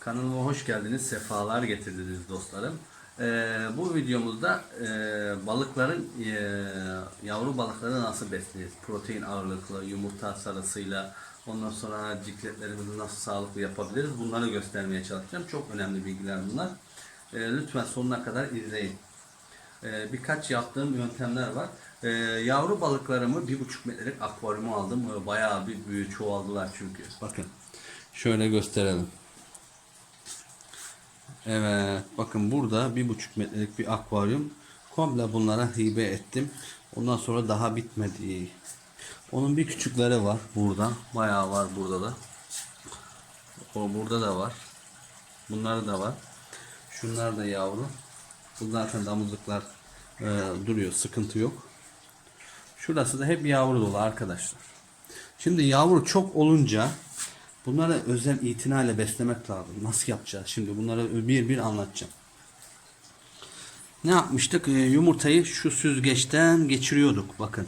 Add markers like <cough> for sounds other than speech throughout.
Kanalıma hoş geldiniz, sefalar getirdiniz dostlarım. Ee, bu videomuzda e, balıkların, e, yavru balıkları nasıl besleyeceğiz? Protein ağırlıklı, yumurta sarısıyla, ondan sonra cikletlerimizi nasıl sağlıklı yapabiliriz? Bunları göstermeye çalışacağım. Çok önemli bilgiler bunlar. E, lütfen sonuna kadar izleyin. E, birkaç yaptığım yöntemler var. E, yavru balıklarımı bir buçuk metrelik akvaryuma aldım. Bayağı bir büyük çoğaldılar çünkü. Bakın. Şöyle gösterelim. Evet. Bakın burada bir buçuk metrelik bir akvaryum. Komple bunlara hibe ettim. Ondan sonra daha bitmedi. Onun bir küçükleri var burada. Bayağı var burada da. O burada da var. Bunlar da var. Şunlar da yavru. Bu zaten damızlıklar e, duruyor. Sıkıntı yok. Şurası da hep yavru dolu arkadaşlar. Şimdi yavru çok olunca bunları özel itinayla beslemek lazım. Nasıl yapacağız? Şimdi bunları bir bir anlatacağım. Ne yapmıştık? E, yumurtayı şu süzgeçten geçiriyorduk. Bakın.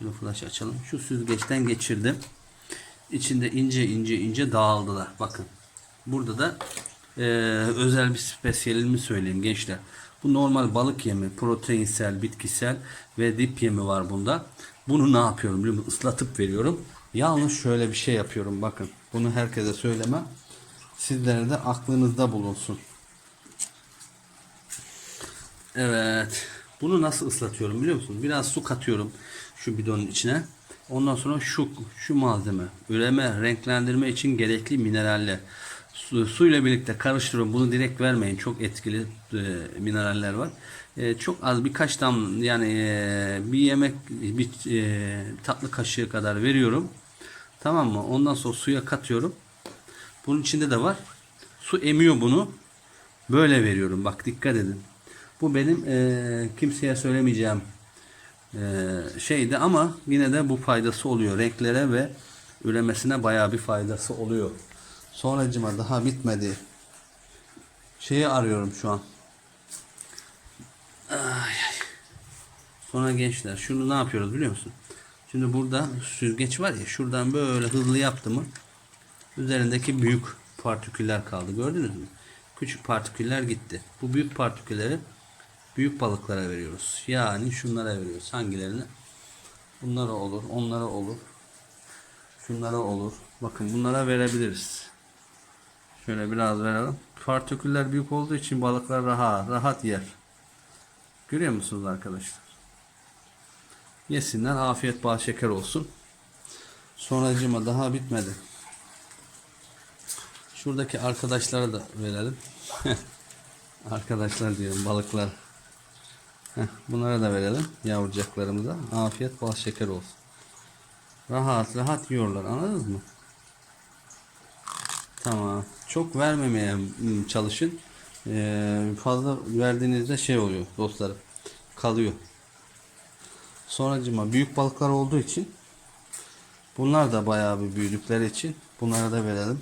Bunu flash açalım. Şu süzgeçten geçirdim. İçinde ince ince ince dağıldılar. Bakın. Burada da e, özel bir spesiyelimi söyleyeyim gençler. Bu normal balık yemi, proteinsel, bitkisel ve dip yemi var bunda. Bunu ne yapıyorum? Islatıp veriyorum. Yalnız şöyle bir şey yapıyorum bakın. Bunu herkese söylemem. Sizlere de aklınızda bulunsun. Evet. Bunu nasıl ıslatıyorum biliyor musun? Biraz su katıyorum şu bidonun içine. Ondan sonra şu şu malzeme, üreme, renklendirme için gerekli mineraller. Su, suyla birlikte karıştırıyorum. Bunu direkt vermeyin. Çok etkili e, mineraller var. E, çok az birkaç tam yani e, bir yemek bir e, tatlı kaşığı kadar veriyorum. Tamam mı? Ondan sonra suya katıyorum. Bunun içinde de var. Su emiyor bunu. Böyle veriyorum. Bak dikkat edin. Bu benim e, kimseye söylemeyeceğim e, şeydi ama yine de bu faydası oluyor. Renklere ve üremesine bayağı bir faydası oluyor. Sonracıma daha bitmedi. Şeyi arıyorum şu an. Ay, ay. Sonra gençler şunu ne yapıyoruz biliyor musun? Şimdi burada süzgeç var ya şuradan böyle hızlı yaptı mı üzerindeki büyük partiküller kaldı. Gördünüz mü? Küçük partiküller gitti. Bu büyük partikülleri büyük balıklara veriyoruz. Yani şunlara veriyoruz. Hangilerine? Bunlara olur, onlara olur. Şunlara olur. Bakın bunlara verebiliriz. Şöyle biraz verelim. Partiküller büyük olduğu için balıklar rahat, rahat yer. Görüyor musunuz arkadaşlar? Yesinler. Afiyet bal şeker olsun. Sonracıma daha bitmedi. Şuradaki arkadaşlara da verelim. <laughs> Arkadaşlar diyorum balıklar. Bunlara da verelim yavrucaklarımıza. Afiyet bal şeker olsun. Rahat rahat yiyorlar anladınız mı? Tamam. Çok vermemeye çalışın. Ee, fazla verdiğinizde şey oluyor dostlarım. Kalıyor. Sonracıma büyük balıklar olduğu için bunlar da bayağı bir büyüdükleri için bunlara da verelim.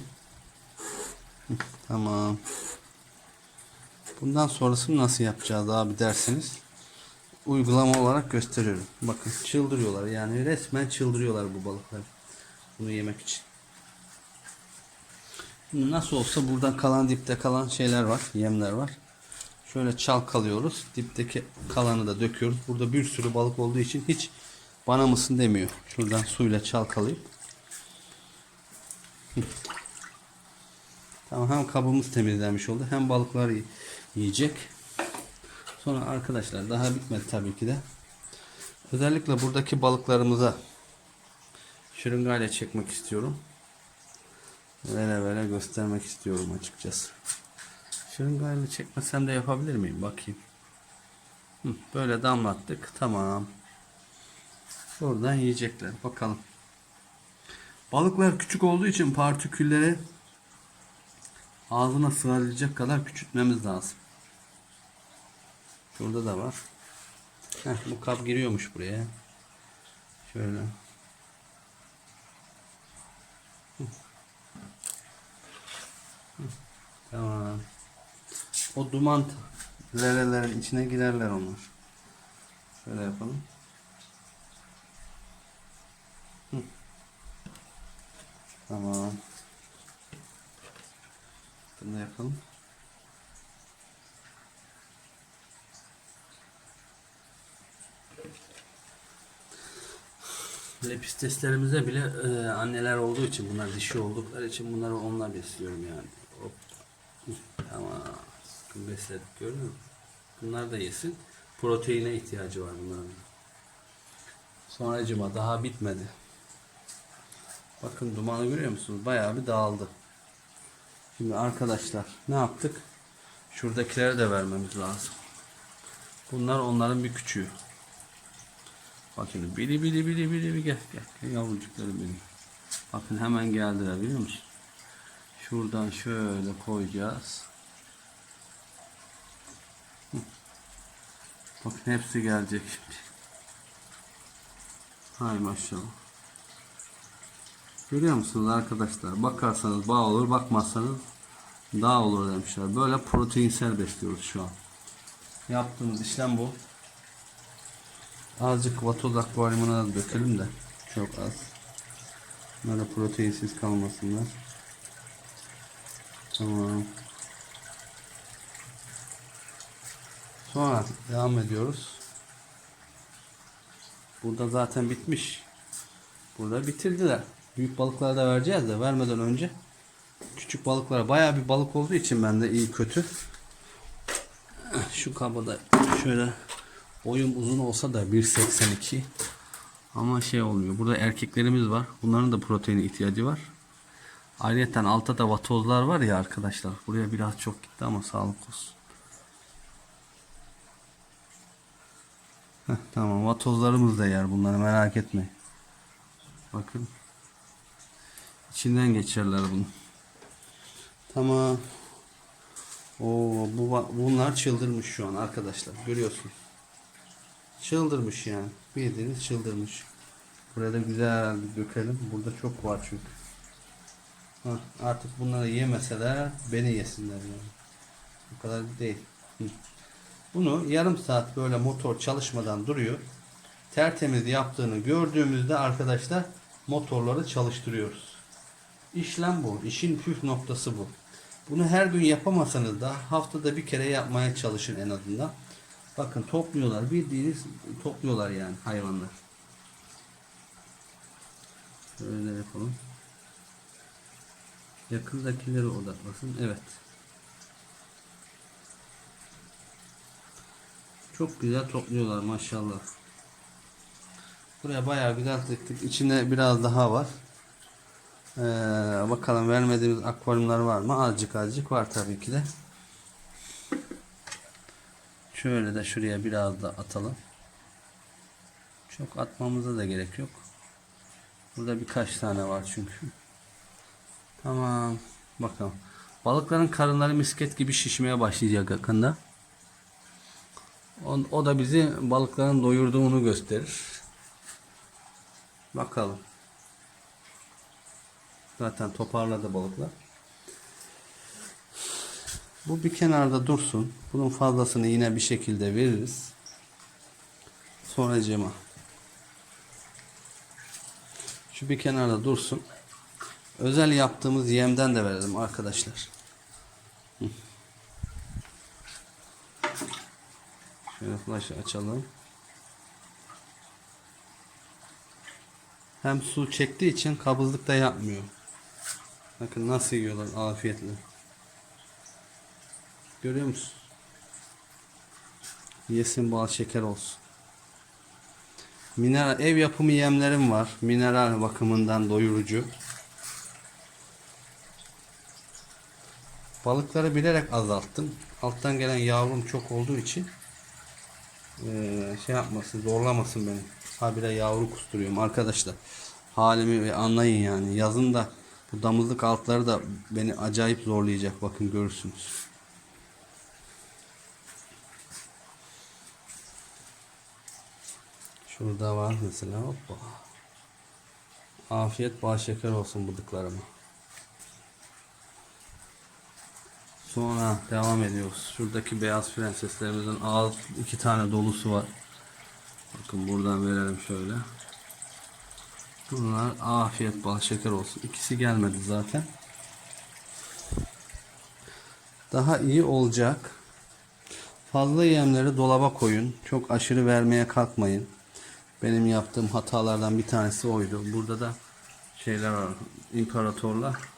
<laughs> Tamam. Bundan sonrasını nasıl yapacağız abi derseniz uygulama olarak gösteriyorum. Bakın çıldırıyorlar yani resmen çıldırıyorlar bu balıklar. Bunu yemek için. Nasıl olsa buradan kalan dipte kalan şeyler var, yemler var. Şöyle çalkalıyoruz. Dipteki kalanı da döküyoruz. Burada bir sürü balık olduğu için hiç bana mısın demiyor. Şuradan suyla çalkalayıp. Tamam hem kabımız temizlenmiş oldu hem balıklar yiyecek. Sonra arkadaşlar daha bitmedi tabii ki de. Özellikle buradaki balıklarımıza şırıngayla çekmek istiyorum. Vere vere göstermek istiyorum açıkçası. Şırıngayla çekmesem de yapabilir miyim? Bakayım. Hı, böyle damlattık. Tamam. Buradan yiyecekler. Bakalım. Balıklar küçük olduğu için partikülleri ağzına sığabilecek kadar küçültmemiz lazım. Şurada da var. Heh, bu kap giriyormuş buraya. Şöyle. Tamam. O duman lelelerin içine girerler onlar. Şöyle yapalım. Hı. Tamam. Şunu da yapalım. Lepis testlerimizde bile e, anneler olduğu için bunlar dişi oldukları için bunları onlar besliyorum yani. Ama sıkın besledik görüyor musun? Bunlar da yesin. Proteine ihtiyacı var bunların. Sonracıma daha bitmedi. Bakın dumanı görüyor musunuz? Bayağı bir dağıldı. Şimdi arkadaşlar ne yaptık? Şuradakileri de vermemiz lazım. Bunlar onların bir küçüğü. Bakın bili bili bili bili bili gel gel. Yavrucuklarım benim. Bakın hemen geldiler biliyor musun? Şuradan şöyle koyacağız. Bakın hepsi gelecek şimdi. Hay maşallah. Görüyor musunuz arkadaşlar? Bakarsanız bağ olur, bakmazsanız dağ olur demişler. Böyle proteinsel besliyoruz şu an. Yaptığımız işlem bu. Azıcık vatoz akvaryumuna dökelim de. Çok az. Da proteinsiz kalmasınlar. Tamam. Sonra devam ediyoruz. Burada zaten bitmiş. Burada bitirdiler. Büyük balıklara da vereceğiz de vermeden önce küçük balıklara bayağı bir balık olduğu için bende iyi kötü. Şu kabada şöyle boyum uzun olsa da 1.82 ama şey olmuyor. Burada erkeklerimiz var. Bunların da proteine ihtiyacı var. Ayrıca altta da vatozlar var ya arkadaşlar. Buraya biraz çok gitti ama sağlık olsun. Heh, tamam vatozlarımız da yer bunları merak etmeyin. Bakın. İçinden geçerler bunu. Tamam. Oo, bu bunlar çıldırmış şu an arkadaşlar. Görüyorsun. Çıldırmış yani. Bildiğiniz çıldırmış. Buraya da güzel dökelim. Burada çok var çünkü. Hah, artık bunları yemeseler beni yesinler yani. Bu kadar değil. Hı. Bunu yarım saat böyle motor çalışmadan duruyor. Tertemiz yaptığını gördüğümüzde arkadaşlar motorları çalıştırıyoruz. İşlem bu. İşin püf noktası bu. Bunu her gün yapamasanız da haftada bir kere yapmaya çalışın en azından. Bakın topluyorlar. Bildiğiniz topluyorlar yani hayvanlar. Şöyle yapalım. Yakındakileri odaklasın. Evet. Çok güzel topluyorlar maşallah. Buraya bayağı güzel tıktık. İçinde biraz daha var. Ee, bakalım vermediğimiz akvaryumlar var mı? Azıcık azıcık var tabii ki de. Şöyle de şuraya biraz da atalım. Çok atmamıza da gerek yok. Burada birkaç tane var çünkü. Tamam. Bakalım. Balıkların karınları misket gibi şişmeye başlayacak yakında. O, da bizi balıkların doyurduğunu gösterir. Bakalım. Zaten toparladı balıklar. Bu bir kenarda dursun. Bunun fazlasını yine bir şekilde veririz. Sonracığıma. Şu bir kenarda dursun. Özel yaptığımız yemden de verelim arkadaşlar. Şöyle flaşı açalım. Hem su çektiği için kabızlık da yapmıyor. Bakın nasıl yiyorlar afiyetle. Görüyor musun? Yesin bal şeker olsun. Mineral ev yapımı yemlerim var. Mineral bakımından doyurucu. Balıkları bilerek azalttım. Alttan gelen yavrum çok olduğu için eee, şey yapmasın, zorlamasın beni. Habire yavru kusturuyorum arkadaşlar. Halimi ve anlayın yani. Yazın da bu damızlık altları da beni acayip zorlayacak. Bakın görürsünüz. Şurada var mesela. Hoppa. Afiyet bal şeker olsun bıdıklarıma. Sonra devam ediyoruz. Şuradaki beyaz prenseslerimizin ağız iki tane dolusu var. Bakın buradan verelim şöyle. Bunlar afiyet bal şeker olsun. İkisi gelmedi zaten. daha iyi olacak. Fazla yemleri dolaba koyun. Çok aşırı vermeye kalkmayın. Benim yaptığım hatalardan bir tanesi oydu. Burada da şeyler var. İmparatorlar.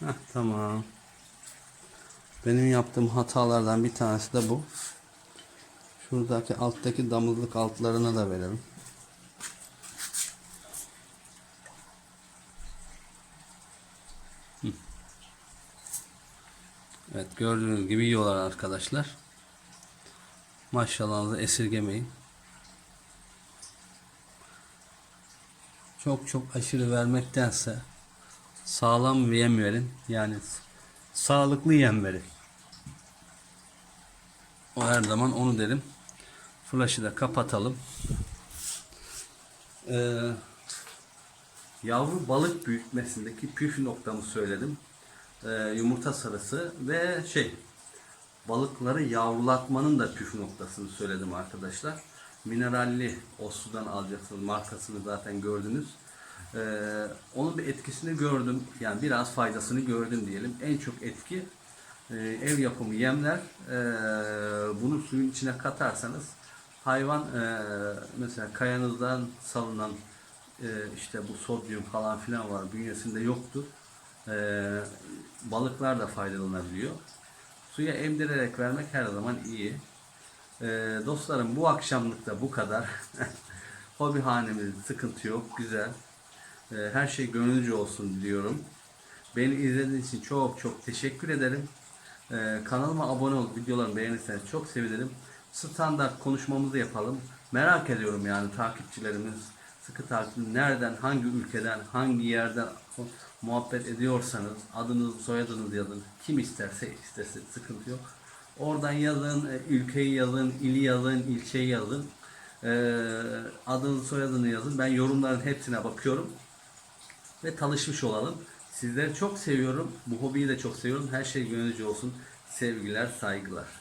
Heh, tamam. Benim yaptığım hatalardan bir tanesi de bu. Şuradaki alttaki damızlık altlarına da verelim. Evet gördüğünüz gibi yiyorlar arkadaşlar. Maşallahınızı esirgemeyin. Çok çok aşırı vermektense sağlam yem verin. Yani sağlıklı yem verin. O her zaman onu derim. Flash'ı da kapatalım. Ee, yavru balık büyütmesindeki püf noktamı söyledim. Ee, yumurta sarısı ve şey balıkları yavrulatmanın da püf noktasını söyledim arkadaşlar. Mineralli o sudan alacaksınız. Markasını zaten gördünüz. Ee, onun bir etkisini gördüm. Yani biraz faydasını gördüm diyelim. En çok etki e, ev yapımı yemler. Ee, bunu suyun içine katarsanız hayvan e, mesela kayanızdan salınan e, işte bu sodyum falan filan var. Bünyesinde yoktur. Ee, balıklar da faydalanabiliyor. Suya emdirerek vermek her zaman iyi. Ee, dostlarım bu akşamlık da bu kadar. <laughs> Hobi hanemizde sıkıntı yok. Güzel. Ee, her şey gönlünce olsun diliyorum. Beni izlediğiniz için çok çok teşekkür ederim. Ee, kanalıma abone olup videolarımı beğenirseniz çok sevinirim. Standart konuşmamızı yapalım. Merak ediyorum yani takipçilerimiz, sıkı takipçi nereden, hangi ülkeden, hangi yerden muhabbet ediyorsanız adınız, soyadınız yazın. Kim isterse isterse sıkıntı yok. Oradan yazın, e, ülkeyi yazın, ili yazın, ilçeyi yazın. Ee, adını, soyadını yazın. Ben yorumların hepsine bakıyorum ve tanışmış olalım. Sizleri çok seviyorum. Bu hobiyi de çok seviyorum. Her şey gönlünce olsun. Sevgiler, saygılar.